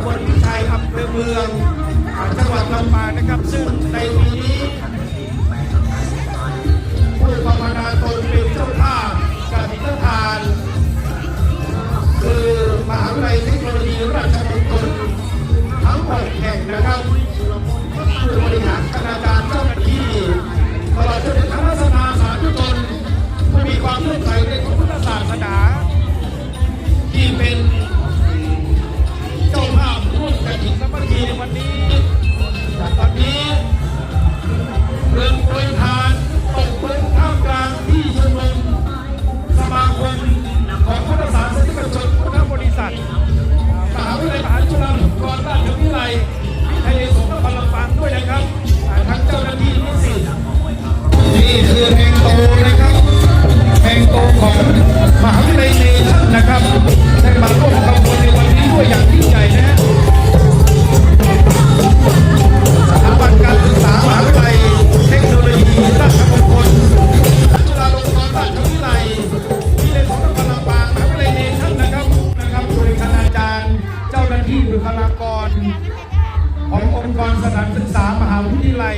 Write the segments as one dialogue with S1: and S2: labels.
S1: ำบลพิชัยอำเภอเมืองจังหวัดลำปางนะครับ ซึ่งในปีนี้ผู้ประมาตนเป็นเจ้าภาพกฐินทาน คือมหาวิทยาลัยเทคโนโลยีราชมงคลทั้งหกแห่งนะครับ ของมหาวิทยาลัยเนชั่นนะครับได้มาร่วมขบวนในวันนี้ด้วยอย่างยิ่งใหญ่นะสถาบันการศึกษามหาวิทยาลัยเทคโนโลยีราชมงคลจุฬาลงกรณราชวิทยาลัยที่ในของนครลำปางมหาวิทยาลัยเนชั่นนะครับนะครับโดยคณาจารย์เจ้าหน้าที่บุคลากร ขององค์กรสถานศึกษามหาวิทยาลัย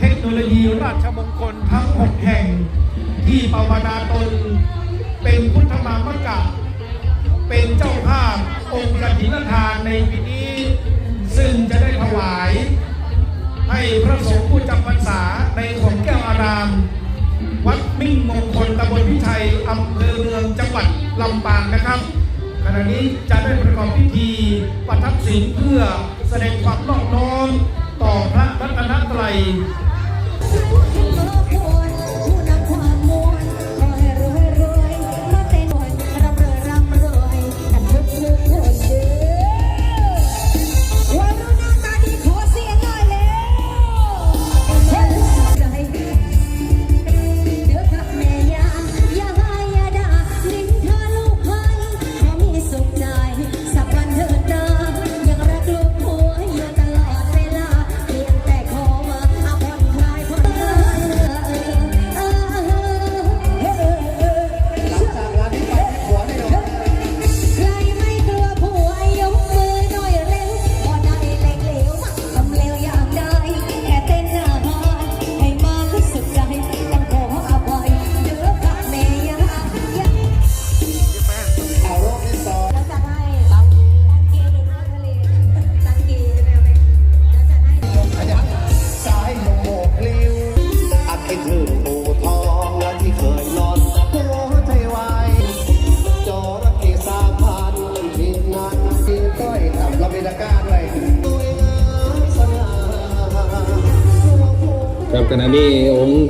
S1: เทคโนโลยีราชมงคลทั้ง 6 แห่ง ที่ภาวนาตน เป็นพุทธมามกะ เป็นเจ้าภาพองค์กฐินทานในปีนี้ ซึ่งจะได้ถวาย ให้พระสงฆ์ผู้จำพรรษาในของแก้วอาราม วัดมิ่งมงคลตำบลพิชัยอำเภอเมืองจังหวัดลำปางนะครับขณะนี้จะได้ประกอบพิธีประทับศีลเพื่อแสดงความนอบน้อมต่อพระรัตนตรัย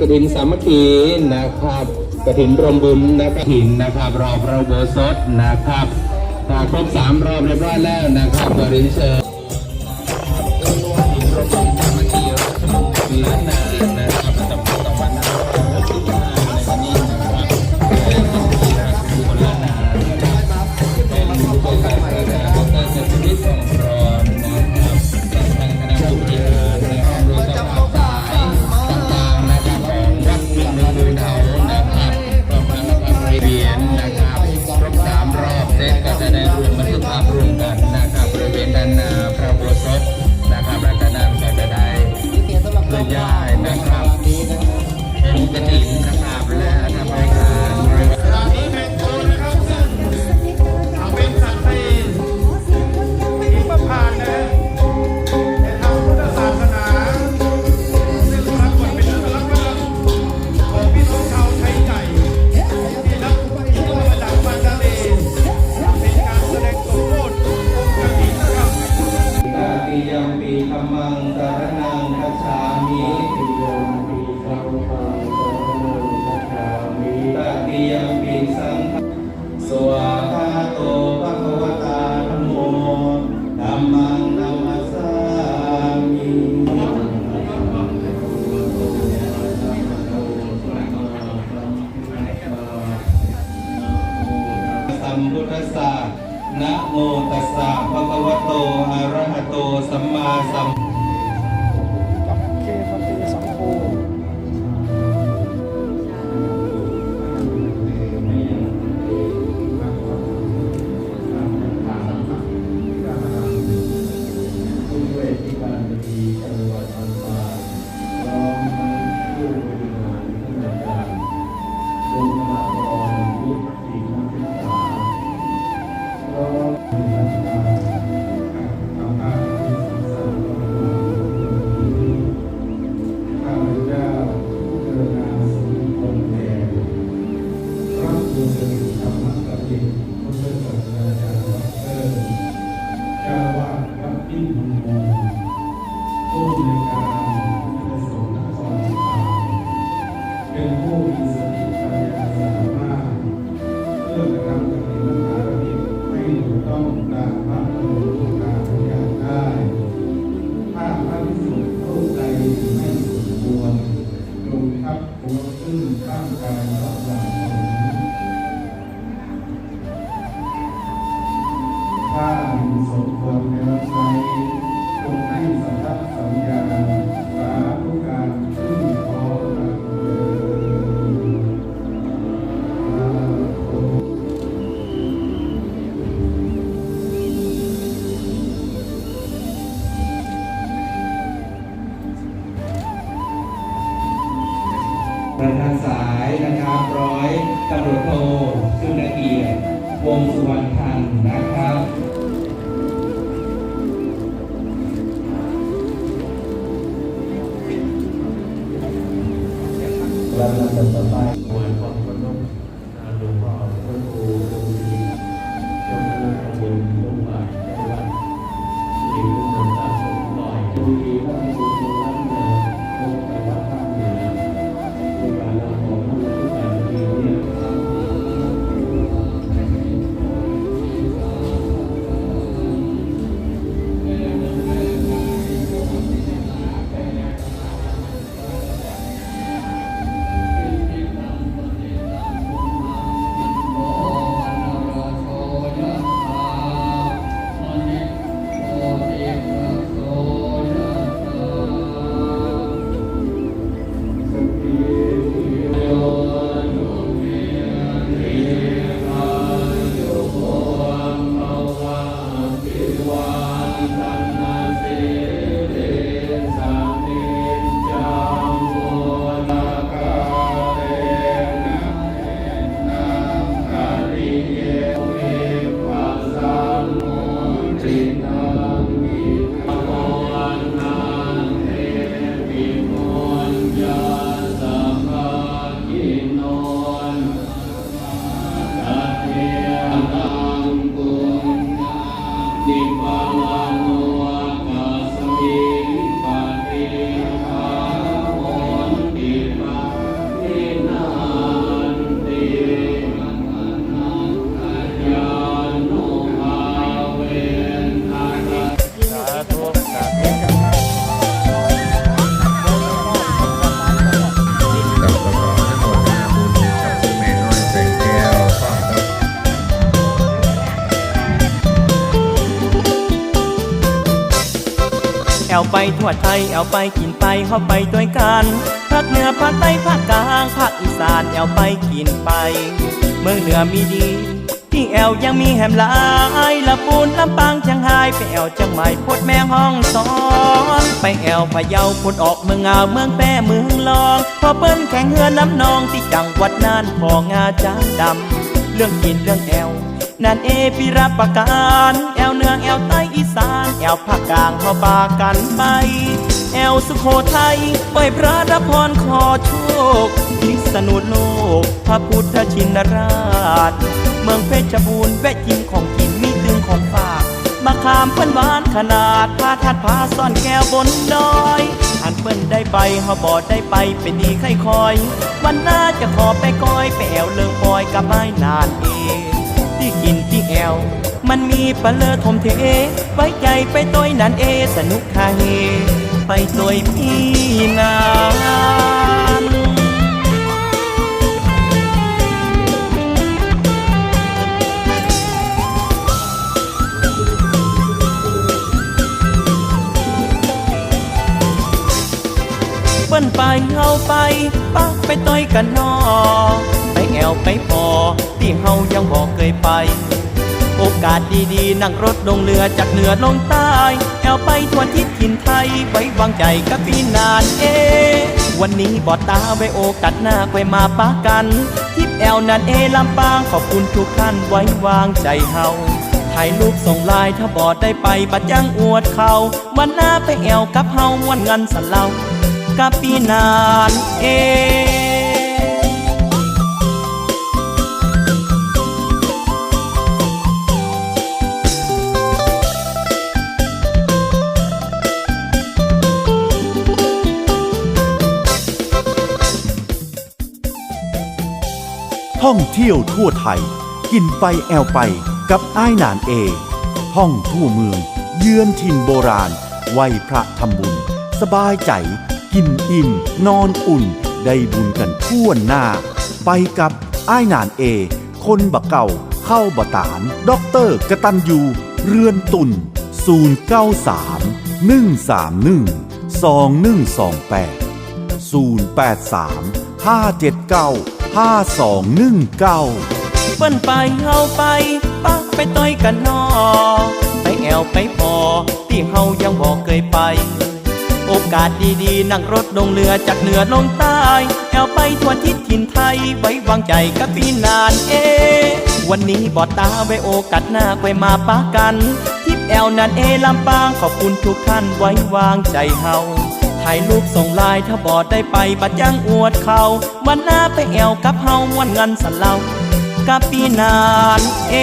S2: กระถินสามัคคีนะครับกระ
S3: ถินรวม
S4: บุญนะกระถินนะครับรอบพระอุโบสถนะครับถ้าครบสามรอบเรียบร้อยแล้วนะครับก็เรียนเชิญกระถินรวมบุญสามัคคีรา
S1: ชมงคลล้า
S4: น
S5: นานะครับ สั ถ้ามีสมควรในวันใดจงให้สัทธสัญญาสาธุการขึ้นขอรับเดิน
S4: ประธานสายนะครับร้อยตำรวจโทสุนเกียรติ วงสุวรรณพันธ์นะครับ
S5: และลำดับต่อไป
S6: แอว
S7: ไปทั่วไทยแอวไปกินไปเข้าไปด้วยกันภาคเหนือภาคใต้ภาคกลางภาคอีสานแอวไปกินไป เมืองเหนือมีดี ที่แอวยังมีแหมหลายละปูนลำปางเชียงรายไปแอวจังใหม่พดแมงห้องสอนไปแอวพะเยาพดออกเมืองงาวเมืองแปรเมืองลอง พอเปิ้นแข่งเฮือน้ำนองที่จังหวัดน่านพองาจางดำเรื่องกินเรื่องแอว นั่นเอปีรับประกันแอวเหนือแอวใต้อีสานแอวภาคกลางเขาปากันไป แอวสุโขทัยไหวพระนพรขอโชคพิษณุโลก พระพุทธชินราช เมืองเพชรบูรณ์แวะจิ้มของกินมีตึงของฝากมาขามเปิ้นหวานขนาดพาทัดพาซ่อนแก้วบนดอยอันเปิ้นได้ไปเฮาบ่ได้ไปเป็นดีไข้คอย วันหน้าจะขอไปก้อยไปแอวเลิงปอยกับไม้นานเอง ที่กินที่แอว มันมีปลาเลอทมเท ไว้ใจไปต้อยนันเอ สนุกคาเฮ ไปต้อยพี่นานเปิ้นไปเอาไปปักไปต้อยกันนอ แอวไปพอที่เฮายังบอกเคยไป โอกาสดีๆ นั่งรถลงเรือจากเหนือลงใต้แอวไปทวนทิศถิ่นไทยไว้วางใจกับพี่นานเอ วันนี้บอดตาไว้โอกาสหน้าไว้มาปะกันทิปแอลนันเอลำปางขอบคุณทุกท่านไว้วางใจเฮาถ่ายรูปส่งไลน์ถ้าบอดได้ไปบัดยังอวดเขาวันหน้าไปแอวกับเฮาวันงันสันเล่ากับพี่นานเอ
S8: เที่ยวทั่วไทย กินไปแอวไปกับอ้ายหนานเอ ท่องทั่วเมือง เยือนถิ่นโบราณไหวพระทำบุญ สบายใจ กินอิ่ม นอนอุ่น ได้บุญกันทั่วหน้า ไปกับอ้ายหนานเอ คนบะเก่า เข้าบะตานด็อกเตอร์กระตันยู เรือนตุน093 131 2128 083 579 5219
S7: เปิ้นไปเฮาไปปะไปต้อยกันนอ ไปแอวไปพอ ที่เฮายังบอกเคยไป โอกาสดีๆ นั่งรถลงเรือจากเหนือลงใต้ แอวไปทั่วทิศถิ่นไทย ไว้วางใจกับพี่นานเอ วันนี้บอดตาไว้โอกาสหน้าไว้มาปะกัน ทิปแอลนันเอลำปางขอบคุณทุกท่านไว้วางใจเฮา ถ่ายรูปส่งไลน์ถ้าบอดได้ไปบัดยังอวดเขาวันหน้าไปแอวกับเฮาวันงันสันเลากับปีนานเอ